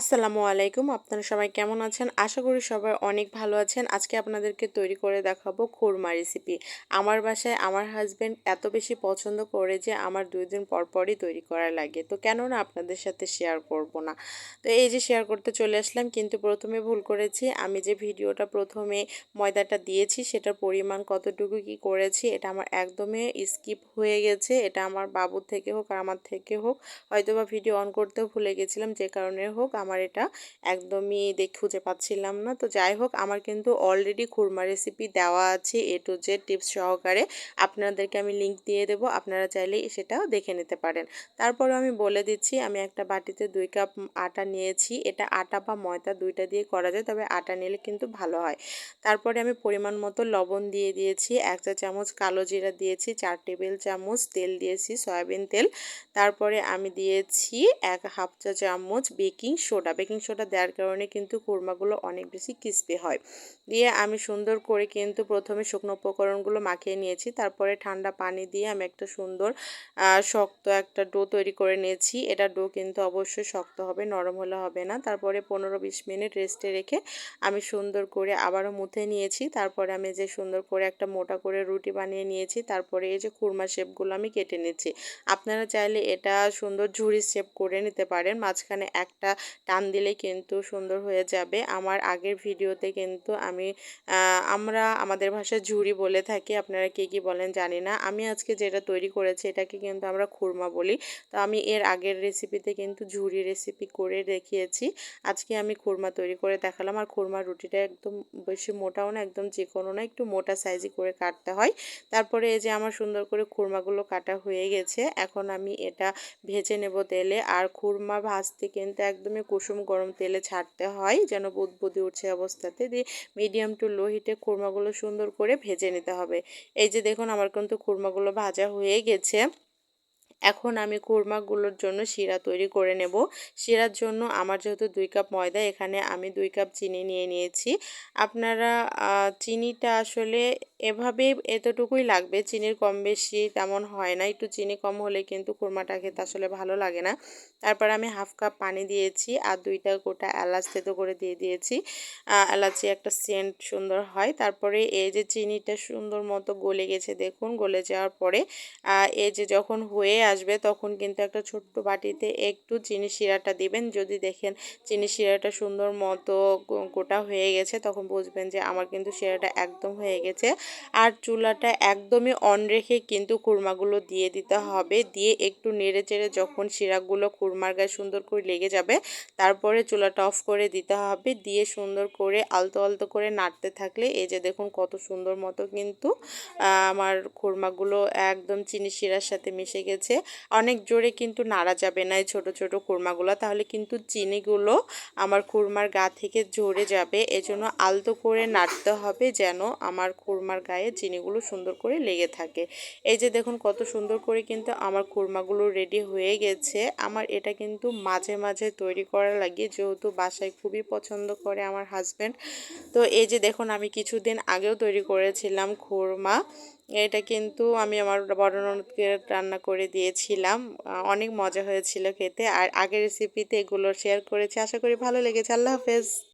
আসসালামু আলাইকুম। আপনারা সবাই কেমন আছেন? আশা করি সবাই অনেক ভালো আছেন। আজকে আপনাদেরকে তৈরি করে দেখাবো খুরমা রেসিপি আমার বাসায় আমার হাজব্যান্ড এত বেশি পছন্দ করে যে আমার দুই দিন পর পরই তৈরি করা লাগে। তো কেন না আপনাদের সাথে শেয়ার করব না। তো এই যে শেয়ার করতে চলে আসলাম, কিন্তু প্রথমে ভুল করেছি। আমি যে ভিডিওটা প্রথমে ময়দাটা দিয়েছি, সেটার পরিমাণ কতটুকু কি করেছি, এটা আমার একদমই স্কিপ হয়ে গেছে। এটা আমার বাবুর থেকে হোক আর আমার থেকে হোক হয়তো বা ভিডিও অন করতেও ভুলে গেছিলাম, যে কারণে হোক, আমার এটা একদমই দেখ খুঁজে পাচ্ছিলাম না। তো যাই হোক, আমার কিন্তু অলরেডি খুরমা রেসিপি দেওয়া আছে এ টু জেড টিপস সহকারে। আপনাদেরকে আমি লিঙ্ক দিয়ে দেবো, আপনারা চাইলে সেটাও দেখে নিতে পারেন। তারপরে আমি বলে দিচ্ছি, আমি একটা বাটিতে দুই কাপ আটা নিয়েছি। এটা আটা বা ময়দা দুইটা দিয়ে করা যায়, তবে আটা নিলে কিন্তু ভালো হয়। তারপরে আমি পরিমাণ মতো লবণ দিয়ে দিয়েছি, এক চা চামচ কালো জিরা দিয়েছি, চার টেবিল চামচ তেল দিয়েছি, সয়াবিন তেল। তারপরে আমি দিয়েছি এক হাফ চা চামচ বেকিং সোডা বেকিং সোডা দেওয়ার কারণে কিন্তু কুরমাগুলো অনেক বেশি ক্রিস্পি হয়। দিয়ে আমি সুন্দর করে কিন্তু প্রথমে শুকনো উপকরণগুলো মাখিয়ে নিয়েছি, তারপরে ঠান্ডা পানি দিয়ে আমি একটা সুন্দর শক্ত একটা ডো তৈরি করে নিয়েছি। এটা ডো কিন্তু অবশ্যই শক্ত হবে, নরম হলে হবে না। তারপরে পনেরো বিশ মিনিট রেস্টে রেখে আমি সুন্দর করে আবারও মুথে নিয়েছি। তারপরে আমি যে সুন্দর করে একটা মোটা করে রুটি বানিয়ে নিয়েছি, তারপরে এই যে খুরমা শেপগুলো আমি কেটে নিচ্ছি। আপনারা চাইলে এটা সুন্দর ঝুড়ি শেপ করে নিতে পারেন। মাঝখানে একটা টান দিলে কিন্তু সুন্দর হয়ে যাবে। আমার আগের ভিডিওতে কিন্তু আমি আমরা আমাদের ভাষায় ঝুড়ি বলে থাকি, আপনারা কে কী বলেন জানি না। আমি আজকে যেটা তৈরি করেছি এটাকে কিন্তু আমরা খুরমা বলি। তো আমি এর আগের রেসিপিতে কিন্তু ঝুড়ি রেসিপি করে দেখিয়েছি। আজকে আমি খুরমা তৈরি করে দেখালাম। আর খুরমা রুটিটা একদম বেশি মোটাও না, একদম যে কোনো না, একটু মোটা সাইজই করে কাটতে হয়। তারপরে এই যে আমার সুন্দর করে খুরমাগুলো কাটা হয়ে গেছে। এখন আমি এটা ভেজে নেব তেলে। আর খুরমা ভাজতে কিন্তু একদমই কুসুম গরম তেলে ছাড়তে হয়, যেন বুদবুদি উঠছে অবস্থাতে। দিয়ে মিডিয়াম টু লো হিটে খুরমাগুলো সুন্দর করে ভেজে নিতে হবে। এই যে দেখুন, আমার কিন্তু খুরমাগুলো ভাজা হয়ে গেছে। এখন আমি কোরমাগুলোর জন্য শিরা তৈরি করে নেব। শিরার জন্য আমার যেহেতু দুই কাপ ময়দা, এখানে আমি দুই কাপ চিনি নিয়ে নিয়েছি। আপনারা চিনিটা আসলে এভাবে এতটুকুই লাগবে। চিনির কম বেশি তেমন হয় না। একটু চিনি কম হলে কিন্তু কোরমাটা খেতে আসলে ভালো লাগে না। তারপর আমি হাফ কাপ পানি দিয়েছি আর দুইটা গোটা এলাচ থেতো করে দিয়ে দিয়েছি। এলাচি একটা সেন্ট সুন্দর হয়। তারপরে এই যে চিনিটা সুন্দর মতো গলে গেছে দেখুন, গলে যাওয়ার পরে এই যে যখন হয়ে আসবে তখন কিন্তু একটা ছোট্ট বাটিতে একটু চিনি শিরাটা দিবেন। যদি দেখেন চিনি শিরাটা সুন্দর মতো গোটা হয়ে গেছে তখন বুঝবেন যে আমার কিন্তু শিরাটা একদম হয়ে গেছে। আর চুলাটা একদমই অন রেখে কিন্তু কুরমাগুলো দিয়ে দিতে হবে। দিয়ে একটু নেড়ে চেড়ে যখন শিরাগুলো কুরমার গায়ে সুন্দর করে লেগে যাবে, তারপরে চুলাটা অফ করে দিতে হবে। দিয়ে সুন্দর করে আলতো আলতো করে নাড়তে থাকলে এই যে দেখুন কত সুন্দর মতো কিন্তু আমার খুরমাগুলো একদম চিনি শিরার সাথে মিশে গেছে। অনেক জোরে কিন্তু নাড়া যাবে না এই ছোটো ছোটো খুরমাগুলো। তাহলে কিন্তু চিনিগুলো আমার খুরমার গা থেকে ঝরে যাবে। এজন্য আলতো করে নাড়তে হবে যেন আমার খুরমার গায়ে চিনিগুলো সুন্দর করে লেগে থাকে। এই যে দেখুন কত সুন্দর করে কিন্তু আমার খুরমাগুলো রেডি হয়ে গেছে। আমার এটা কিন্তু মাঝে মাঝে তৈরি করা লাগে, যেহেতু বাসায় খুবই পছন্দ করে আমার হাজব্যান্ড তো এই যে দেখুন আমি কিছুদিন আগেও তৈরি করেছিলাম খুরমা। এটা কিন্তু আমি আমার বড় ননদকে রান্না করে দিয়েছিলাম। অনেক মজা হয়েছিল খেতে। আর আগের রেসিপিতে এগুলো শেয়ার করেছি। আশা করি ভালো লেগেছে। আল্লাহ হাফেজ।